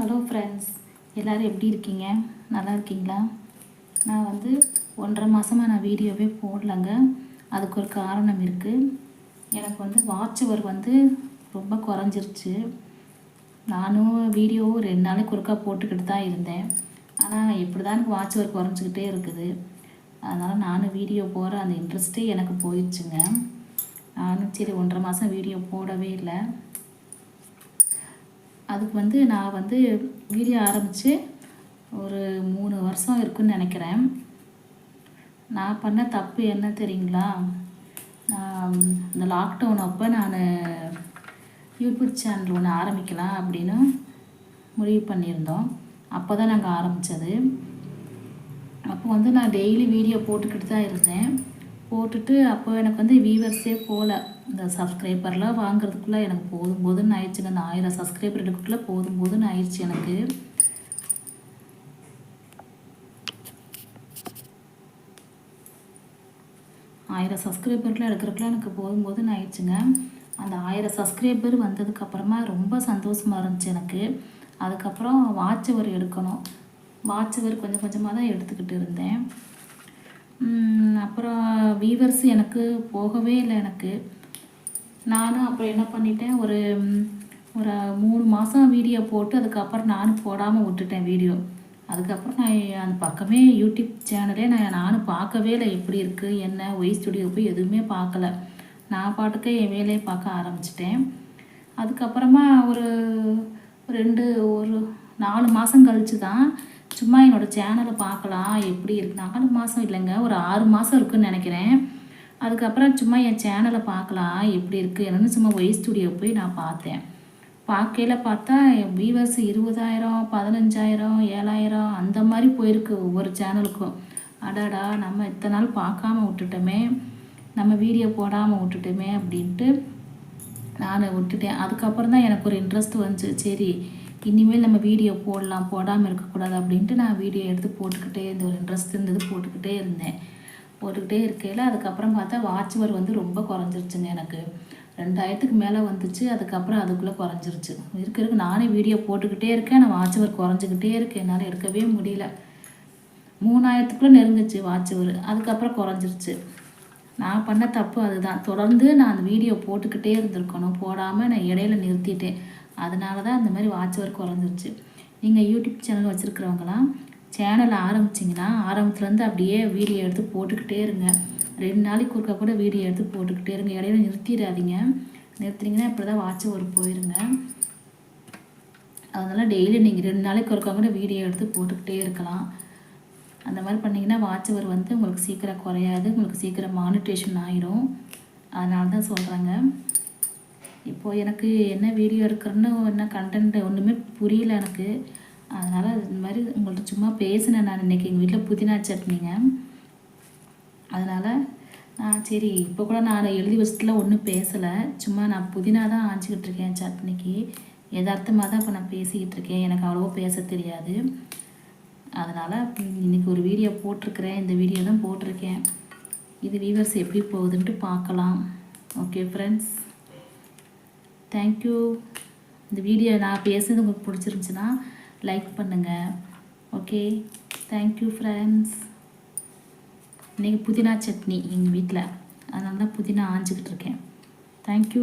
Hello friends எல்லோரும் எப்படி இருக்கீங்க? நல்லா இருக்கீங்களா? நான் வந்து ஒன்றரை மாதமாக நான் வீடியோவே போடலங்க. அதுக்கு ஒரு காரணம் இருக்குது எனக்கு வந்து வாட்ச் வந்து ரொம்ப குறைஞ்சிருச்சு. நானும் வீடியோவும் ரெண்டு நாளைக்கு ஒருக்கா போட்டுக்கிட்டு தான் இருந்தேன். ஆனால் எப்படி தான் எனக்கு வாட்ச் குறைஞ்சிக்கிட்டே இருக்குது. அதனால் நானும் வீடியோ போகிற அந்த இன்ட்ரெஸ்ட்டே எனக்கு போயிடுச்சுங்க. நானும் சரி ஒன்றரை மாதம் வீடியோ போடவே இல்லை. அதுக்கு வந்து நான் வந்து வீடியோ ஆரம்பித்து ஒரு மூணு வருஷம் இருக்குன்னு நினைக்கிறேன். நான் பண்ண தப்பு என்ன தெரியுங்களா? நான் இந்த லாக்டவுன் அப்போ நான் யூடியூப் சேனல் ஒன்று ஆரம்பிக்கலாம் அப்படின்னு முடிவு பண்ணியிருந்தோம். அப்போ தான் நாங்கள் ஆரம்பித்தது அப்போ வந்து நான் டெய்லி வீடியோ போட்டுக்கிட்டு தான் இருந்தேன். போட்டுட்டு அப்போ எனக்கு வந்து வியூவர்ஸே போகல இந்த சப்ஸ்கிரைபர்லாம் வாங்குறதுக்குள்ளே எனக்கு போதும் போதுன்னு ஆயிடுச்சுங்க அந்த ஆயிரம் சப்ஸ்கிரைபர் எடுக்கக்குள்ளே போதும் போதுன்னு ஆயிடுச்சு எனக்கு. ஆயிரம் சப்ஸ்கிரைபர்லாம் எடுக்கிறதுக்குலாம் எனக்கு போதும் போதுன்னு ஆயிடுச்சுங்க. அந்த ஆயிரம் சப்ஸ்கிரைபர் வந்ததுக்கப்புறமா ரொம்ப சந்தோஷமாக இருந்துச்சு எனக்கு. அதுக்கப்புறம் வாட்ச் அவர் எடுக்கணும். வாட்ச் அவர் கொஞ்சம் கொஞ்சமாக தான் எடுத்துக்கிட்டு இருந்தேன். வியூவர்ஸ் வீவர்ஸ் எனக்கு போகவே இல்லை எனக்கு. நானும் அப்புறம் என்ன பண்ணிட்டேன் ஒரு ஒரு மூணு மாதம் வீடியோ போட்டு அதுக்கப்புறம் நானும் போடாமல் விட்டுட்டேன் வீடியோ அதுக்கப்புறம் நான் அந்த பக்கமே யூடியூப் சேனலே நான் நானும் பார்க்கவே இல்லை எப்படி இருக்குது என்ன ஒய் ஸ்டுடியோ போய் எதுவுமே பார்க்கல. நான் பாட்டுக்கே என் வேலையை பார்க்க ஆரம்பிச்சிட்டேன். அதுக்கப்புறமா ஒரு ரெண்டு ஒரு நாலு மாதம் கழித்து தான் சும்மா என்னோடய சேனலை பார்க்கலாம். எப்படி இருக்கு? நாலு மாதம் இல்லைங்க. ஒரு ஆறு மாதம் இருக்குன்னு நினைக்கிறேன். அதுக்கப்புறம் சும்மா என் சேனலை பார்க்கலாம். எப்படி இருக்குது என்னென்னு சும்மா ஒய் ஸ்டுடியோ போய் நான் பார்த்தேன். பார்க்கையில் பார்த்தா வியூவர்ஸ் இருபதாயிரம் பதினஞ்சாயிரம் ஏழாயிரம் அந்த மாதிரி போயிருக்கு ஒவ்வொரு சேனலுக்கும் அடாடா நம்ம இத்தனை நாள் பார்க்காம விட்டுட்டோமே. நம்ம வீடியோ போடாமல் விட்டுட்டோமே அப்படின்ட்டு நான் விட்டுட்டேன். அதுக்கப்புறம் தான் எனக்கு ஒரு இன்ட்ரெஸ்ட் வந்துச்சு. சரி இனிமேல் நம்ம வீடியோ போடலாம் போடாமல் இருக்கக்கூடாது அப்படின்ட்டு நான் வீடியோ எடுத்து போட்டுக்கிட்டே இருந்த ஒரு இன்ட்ரெஸ்ட் இருந்தது போட்டுக்கிட்டே இருந்தேன். போட்டுக்கிட்டே இருக்கையில் அதுக்கப்புறம் பார்த்தா வாட்ச்வர் வந்து ரொம்ப குறைஞ்சிருச்சுங்க எனக்கு. ரெண்டாயிரத்துக்கு மேலே வந்துச்சு அதுக்கப்புறம் அதுக்குள்ளே குறைஞ்சிருச்சு. இருக்க நானே வீடியோ போட்டுக்கிட்டே இருக்கேன். நான் வாட்ச்வர் குறைஞ்சிக்கிட்டே இருக்கேன். என்னால் எடுக்கவே முடியல. மூணாயிரத்துக்குள்ளே நெருங்குச்சு வாட்ச்வர் அதுக்கப்புறம் குறைஞ்சிருச்சு. நான் பண்ண தப்பு அதுதான். தொடர்ந்து நான் அந்த வீடியோ போட்டுக்கிட்டே இருந்திருக்கணும். போடாமல் நான் இடையில நிறுத்திட்டேன். அதனால தான் அந்த மாதிரி வாட்ச் ஒர்க் குறைஞ்சிருச்சு. நீங்கள் யூடியூப் சேனல் வச்சுருக்கிறவங்களாம் சேனல் ஆரம்பிச்சிங்கன்னா ஆரம்பத்துலேருந்து அப்படியே வீடியோ எடுத்து போட்டுக்கிட்டே இருங்க. ரெண்டு நாளைக்கு ஒருக்கா கூட வீடியோ எடுத்து போட்டுக்கிட்டே இருங்க. இடையில நிறுத்திடாதீங்க. நிறுத்தினீங்கன்னா இப்படி தான் வாட்ச் ஒர்க் போயிருங்க. அதனால் டெய்லி நீங்கள் ரெண்டு நாளைக்கு ஒருக்கா கூட வீடியோ எடுத்து போட்டுக்கிட்டே இருக்கலாம். அந்த மாதிரி பண்ணிங்கன்னா வாட்சவர் வந்து உங்களுக்கு சீக்கிரம் குறையாது. உங்களுக்கு சீக்கிரம் மானிட்டேஷன் ஆயிரும். அதனால தான் சொல்கிறாங்க இப்போது எனக்கு என்ன வீடியோ எடுக்கிறேன்னு என்ன கண்டென்ட் ஒன்றுமே புரியல எனக்கு. அதனால் இந்த மாதிரி உங்கள்கிட்ட சும்மா பேசினேன் நான் இன்றைக்கி எங்கள் வீட்டில் புதினா சட்னிங்க. அதனால் நான் சரி இப்போ கூட நான் எழுதி வச்சதில் ஒன்றும் பேசலை. சும்மா நான் புதினா தான் ஆஞ்சிக்கிட்டு இருக்கேன் சட்னிக்கு. எதார்த்தமாக தான் இப்போ நான் பேசிக்கிட்டு இருக்கேன். எனக்கு அவ்வளோவா பேச தெரியாது. அதனால் இன்றைக்கி ஒரு வீடியோ போட்டிருக்கிறேன். இந்த வீடியோ தான் போட்டிருக்கேன். இது வீவர்ஸ் எப்படி போகுதுன்ட்டு பார்க்கலாம். ஓகே ஃப்ரெண்ட்ஸ் தேங்க்யூ இந்த வீடியோ நான் பேசுனது உங்களுக்கு பிடிச்சிருந்துச்சின்னா லைக் பண்ணுங்கள் ஓகே தேங்க்யூ ஃப்ரெண்ட்ஸ் இன்றைக்கி புதினா சட்னி எங்கள் வீட்டில் அதனால தான் புதினா ஆஞ்சிக்கிட்டு இருக்கேன். தேங்க்யூ